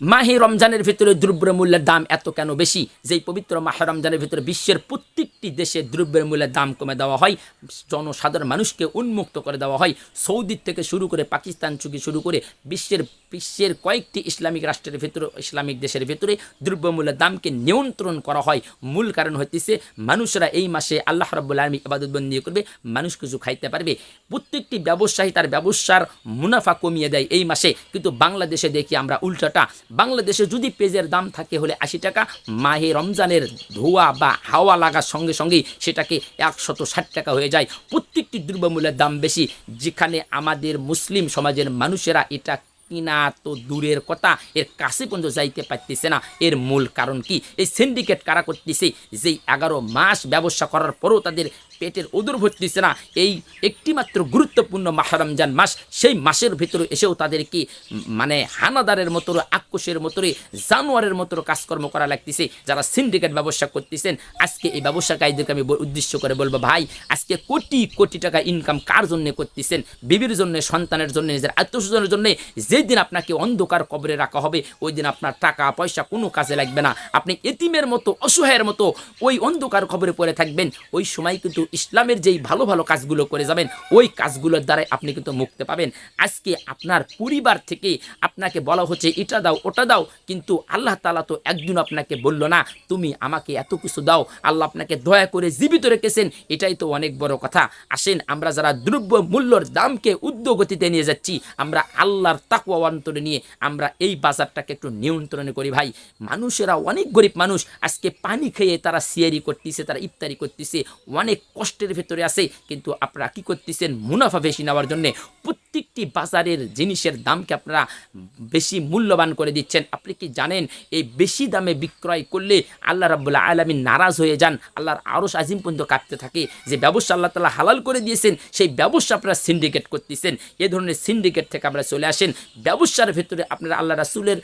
মাহে রমজানের ভিতরে দ্রব্যের মূল্যের দাম এত কেন বেশি? যেই পবিত্র মাহে রমজানের ভিতরে বিশ্বের প্রত্যেকটি দেশে দ্রব্যের মূল্যের দাম কমে দেওয়া হয়, জনসাধারণ মানুষকে উন্মুক্ত করে দেওয়া হয়। সৌদির থেকে শুরু করে পাকিস্তান থেকে শুরু করে বিশ্বের বিশ্বের কয়েকটি ইসলামিক রাষ্ট্রের ভিতরে, ইসলামিক দেশের ভিতরে দ্রব্যমূল্যের দামকে নিয়ন্ত্রণ করা হয়। মূল কারণ হইতেছে মানুষরা এই মাসে আল্লাহ রব্বুল আলমী ইবাদতবন্দি করবে, মানুষ কিছু খাইতে পারবে। প্রত্যেকটি ব্যবসায়ী তার ব্যবসার মুনাফা কমিয়ে দেয় এই মাসে। কিন্তু বাংলাদেশে দেখি আমরা উল্টাটা বাংলাদেশে যদি পেঁয়াজের দাম থাকে হলে আশি টাকা, মাহে রমজানের ধোয়া বা হাওয়া লাগার সঙ্গে সঙ্গেই সেটাকে একশত ষাট টাকা হয়ে যায়। প্রত্যেকটি দ্রব্যমূল্যের দাম বেশি। যেখানে আমাদের মুসলিম সমাজের মানুষেরা এটা কিনা তো দূরের কথা, এর কাছে পর্যন্ত যাইতে পারতেছে না। এর মূল কারণ কি? এই সিন্ডিকেট কারা করতেছে? যেই এগারো মাস ব্যবসা করার পরও তাদের পেটের ওদর ভরতেছে না। এই একটিমাত্র গুরুত্বপূর্ণ মাহ রমজান মাস, সেই মাসের ভিতরে এসেও তাদেরকে মানে হানাদারের মতো আক্রোশের মতো জানোয়ারের মতো কাজকর্ম করা লাগতেছে। যারা সিন্ডিকেট ব্যবসা করতেছেন, আজকে এই ব্যবসাকারীদেরকে আমি উদ্দেশ্য করে বলব, ভাই, আজকে কোটি কোটি টাকা ইনকাম কার জন্য করতেছেন? বিবির জন্য, সন্তানের জন্য, নিজের আত্মস্বজনের জন্য? যেই দিন আপনাকে অন্ধকার কবরে রাখা হবে ওই দিন আপনার টাকা, পয়সা কোনো কাজে লাগবে না। আপনি এতিমের মতো, অসহায়ের মতো ওই অন্ধকার খবরে পড়ে থাকবেন। ওই সময় কিন্তু ইসলামের যেই ভালো ভালো কাজগুলো করে যাবেন, ওই কাজগুলোর দ্বারাই আপনি কিন্তু মুক্তি পাবেন। আজকে আপনার পরিবার থেকে আপনাকে বলা হচ্ছে, এটা দাও, ওটা দাও। কিন্তু আল্লাহ তালা তো একদিন আপনাকে বলল না, তুমি আমাকে এত কিছু দাও, আল্লাহ আপনাকে দয়া করে জীবিত রেখেছেন। এটাই তো অনেক বড় কথা। আসেন, আমরা যারা দ্রব্য মূল্যর দামকে উদ্যোগতিতে নিয়ে যাচ্ছি, আমরা আল্লাহর তাকুয়া অন্তরে নিয়ে আমরা এই বাজারটাকে একটু নিয়ন্ত্রণে করি ভাই। মানুষেরা অনেক গরিব মানুষ, আজকে পানি খেয়ে তারা সিয়ারি করতেছে, তারা ইফতারি করতেছে, অনেক কষ্টের ভেতরে আছে। কিন্তু আপনারা কি করতেছেন? মুনাফা বেশি নেওয়ার জন্যে প্রত্যেকটি বাজারের জিনিসের দামকে আপনারা বেশি মূল্যবান করে দিচ্ছেন। আপনি কি জানেন? এই বেশি দামে বিক্রয় করলে আল্লাহ রাবুল্লাহ আলমী নারাজ হয়ে যান। আল্লাহর আরস আজিম পর্যন্ত কাঁপতে থাকে। যে ব্যবসা আল্লাহ তালা হালাল করে দিয়েছেন, সেই ব্যবসা আপনারা সিন্ডিকেট করতেছেন। এ ধরনের সিন্ডিকেট থেকে আপনারা চলে আসেন। ব্যবসার ভেতরে আপনারা আল্লাহ রাসুলের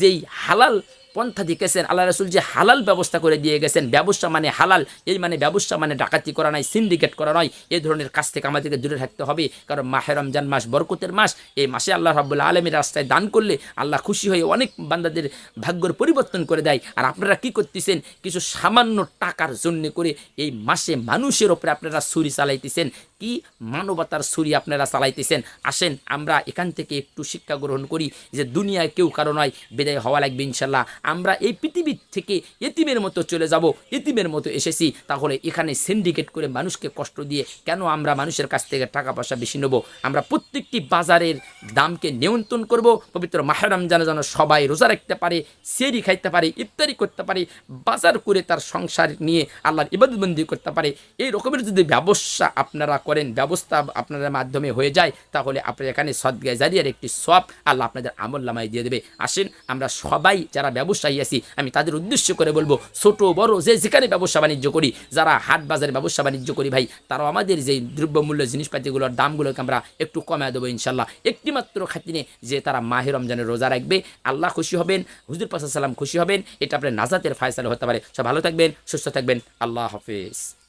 যেই হালাল পন্থা দিকেছেন, আল্লাহ রাসুল যে হালাল ব্যবস্থা করে দিয়ে গেছেন, ব্যবসা মানে হালাল, এই মানে ব্যবসা মানে ডাকাতি করা নয় সিন্ডিকেট করা নয় এই ধরনের কাজ থেকে আমাদেরকে দূরে থাকতে হবে, কারণ মাহে রমজান মাস বরকতের মাস, এই মাসে আল্লাহ রাবুল্লাহ আলমের রাস্তায় দান করলে আল্লাহ খুশি হয়ে অনেক বান্দাদের ভাগ্যর পরিবর্তন করে দেয়। আর আপনারা কি করতেছেন? কিছু সামান্য টাকার জন্য করে এই মাসে মানুষের ওপরে আপনারা ছুরি চালাইতেছেন কি মানবতার ছুরি আপনারা চালাইতেছেন? আসেন, আমরা এখান থেকে একটু শিক্ষা গ্রহণ করি যে দুনিয়ায় কেউ কারও নয়, বিদায় হওয়া লাগবে ইনশাল্লাহ। আমরা এই পৃথিবীর থেকে এতিমের মতো চলে যাব, এতিমের মতো এসেছি, তাহলে এখানে সিন্ডিকেট করে মানুষকে কষ্ট দিয়ে কেন আমরা মানুষের কাছ থেকে টাকা পয়সা বেশি নেব? আমরা প্রত্যেকটি বাজারের দামকে নিয়ন্ত্রণ করব, পবিত্র মাহেরাম যেন যেন সবাই রোজা রাখতে পারে, সেরি খাইতে পারে, ইফতারি করতে পারে, বাজার করে তার সংসার নিয়ে আল্লাহর ইবাদতবন্দি করতে পারে, এই রকমের যদি ব্যবসা আপনারা করেন, ব্যবস্থা আপনাদের মাধ্যমে হয়ে যায়, তাহলে আপনার এখানে সদ্গায় জারিয়ার একটি সব আল্লাহ আপনাদের আমল নামায় দিয়ে দেবে। আসেন, আমরা সবাই যারা ব্যবসায়ী আছি, আমি তাদের উদ্দেশ্য করে বলব, ছোট, বড় যে যেখানে ব্যবসা বাণিজ্য করি, যারা হাট বাজারে ব্যবসা বাণিজ্য করি ভাই, তারাও আমাদের যে দ্রব্যমূল্য জিনিসপাতিগুলোর দামগুলোকে আমরা একটু কমায় দেবো ইনশাল্লাহ। একটিমাত্র খাতিনে যে তারা মাহে রমজানের রোজা রাখবে, আল্লাহ খুশি হবেন, হুজুর পাশা সাল্লাম খুশি হবেন, এটা আপনার নাজাতের ফায়সালা হতে পারে। সব ভালো থাকবেন, সুস্থ থাকবেন, আল্লাহ হাফিজ।